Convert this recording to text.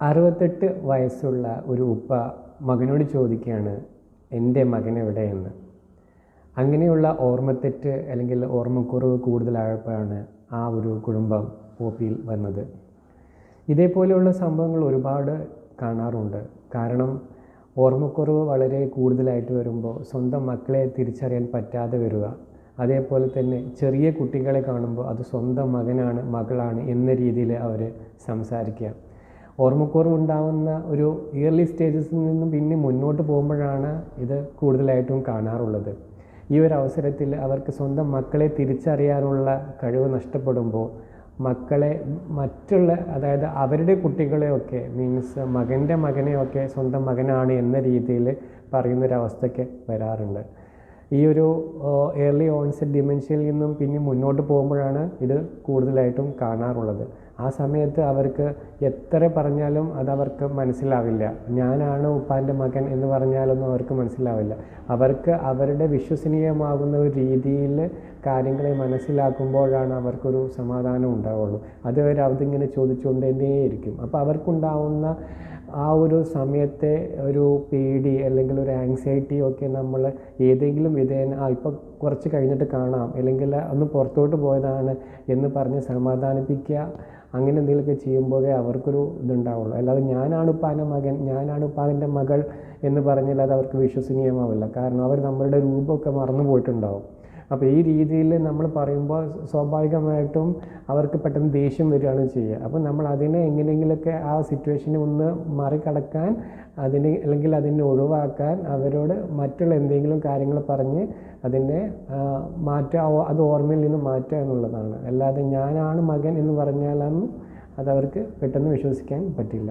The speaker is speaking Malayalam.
അറുപത്തെട്ട് വയസ്സുള്ള ഒരു ഉപ്പ മകനോട് ചോദിക്കുകയാണ് എന്റെ മകൻ എവിടെയെന്ന്? അങ്ങനെയുള്ള ഓർമ്മത്തെറ്റ് അല്ലെങ്കിൽ ഓർമ്മക്കുറവ് കൂടുതലായപ്പോഴാണ് ആ ഒരു കുടുംബം ഓപ്പിയിൽ പിയിൽ വന്നത്. ഇതേപോലെയുള്ള സംഭവങ്ങൾ ഒരുപാട് കാണാറുണ്ട്. കാരണം ഓർമ്മക്കുറവ് വളരെ കൂടുതലായിട്ട് വരുമ്പോൾ സ്വന്തം മക്കളെ തിരിച്ചറിയാൻ പറ്റാതെ വരിക. അതേപോലെ തന്നെ ചെറിയ കുട്ടികളെ കാണുമ്പോൾ അത് സ്വന്തം മകനാണ് മകളാണ് എന്ന രീതിയിൽ അവർ സംസാരിക്കുക. ഓർമ്മക്കുറവ് ഉണ്ടാവുന്ന ഒരു ഇയർലി സ്റ്റേജസിൽ നിന്നും പിന്നെ മുന്നോട്ട് പോകുമ്പോഴാണ് ഇത് കൂടുതലായിട്ടും കാണാറുള്ളത്. ഈ ഒരു അവസരത്തിൽ അവർക്ക് സ്വന്തം മക്കളെ തിരിച്ചറിയാനുള്ള കഴിവ് നഷ്ടപ്പെടുമ്പോൾ മക്കളെ മറ്റുള്ള അതായത് അവരുടെ കുട്ടികളെയൊക്കെ മീൻസ് മകന്റെ മകനെയൊക്കെ സ്വന്തം മകനാണ് എന്ന രീതിയിൽ പറയുന്നൊരവസ്ഥയ്ക്ക് വരാറുണ്ട്. ഈ ഒരു ഏർലി ഓൺസെറ്റ് ഡിമെൻഷ്യയിൽ നിന്നും പിന്നെ മുന്നോട്ട് പോകുമ്പോഴാണ് ഇത് കൂടുതലായിട്ടും കാണാറുള്ളത്. ആ സമയത്ത് അവർക്ക് എത്ര പറഞ്ഞാലും അതവർക്ക് മനസ്സിലാവില്ല. ഞാനാണ് ഉപ്പാന്റെ മകൻ എന്ന് പറഞ്ഞാലൊന്നും അവർക്ക് മനസ്സിലാവില്ല. അവർക്ക് അവരുടെ വിശ്വസനീയമാകുന്ന ഒരു രീതിയിൽ കാര്യങ്ങളെ മനസ്സിലാക്കുമ്പോഴാണ് അവർക്കൊരു സമാധാനം ഉണ്ടാവുള്ളൂ. അതുവരെ അതിങ്ങനെ ചോദിച്ചുകൊണ്ടേയിരിക്കും. അപ്പോൾ അവർക്കുണ്ടാവുന്ന ആ ഒരു സമയത്തെ ഒരു പേടി അല്ലെങ്കിൽ ഒരു ആങ്സൈറ്റി ഒക്കെ നമ്മൾ ഏതെങ്കിലും വിധേന ആ ഇപ്പോൾ കുറച്ച് കഴിഞ്ഞിട്ട് കാണാം. അല്ലെങ്കിൽ ഒന്ന് പുറത്തോട്ട് പോയതാണ് എന്ന് പറഞ്ഞ് സമാധാനിപ്പിക്കുക അങ്ങനെ എന്തെങ്കിലുമൊക്കെ ചെയ്യുമ്പോഴേ അവർക്കൊരു ഇതുണ്ടാവുള്ളൂ. അല്ലാതെ ഞാനാണ് ഉപ്പാന്റെ മകൻ ഞാനാണ് ഉപ്പാന്റെ മകൾ എന്ന് പറഞ്ഞാൽ അത് അവർക്ക് വിശ്വസനീയമാവില്ല. കാരണം അവർ നമ്മളുടെ രൂപമൊക്കെ മറന്നു പോയിട്ടുണ്ടാവും അപ്പോൾ ഈ രീതിയിൽ നമ്മൾ പറയുമ്പോൾ സ്വാഭാവികമായിട്ടും അവർക്ക് പെട്ടെന്ന് ദേഷ്യം വരികയാണ് ചെയ്യുക. അപ്പോൾ നമ്മൾ അതിനെ എങ്ങനെയെങ്കിലുമൊക്കെ ആ സിറ്റുവേഷനെ ഒന്ന് മറികടക്കാൻ അതിനെ അല്ലെങ്കിൽ അതിനെ ഒഴിവാക്കാൻ അവരോട് മറ്റുള്ള എന്തെങ്കിലും കാര്യങ്ങൾ പറഞ്ഞ് അതിനെ മാറ്റുക അത് ഓർമ്മയിൽ നിന്ന് മാറ്റുക എന്നുള്ളതാണ്. അല്ലാതെ ഞാനാണ് മകൻ എന്ന് പറഞ്ഞാലൊന്നും അതവർക്ക് പെട്ടെന്ന് വിശ്വസിക്കാൻ പറ്റില്ല.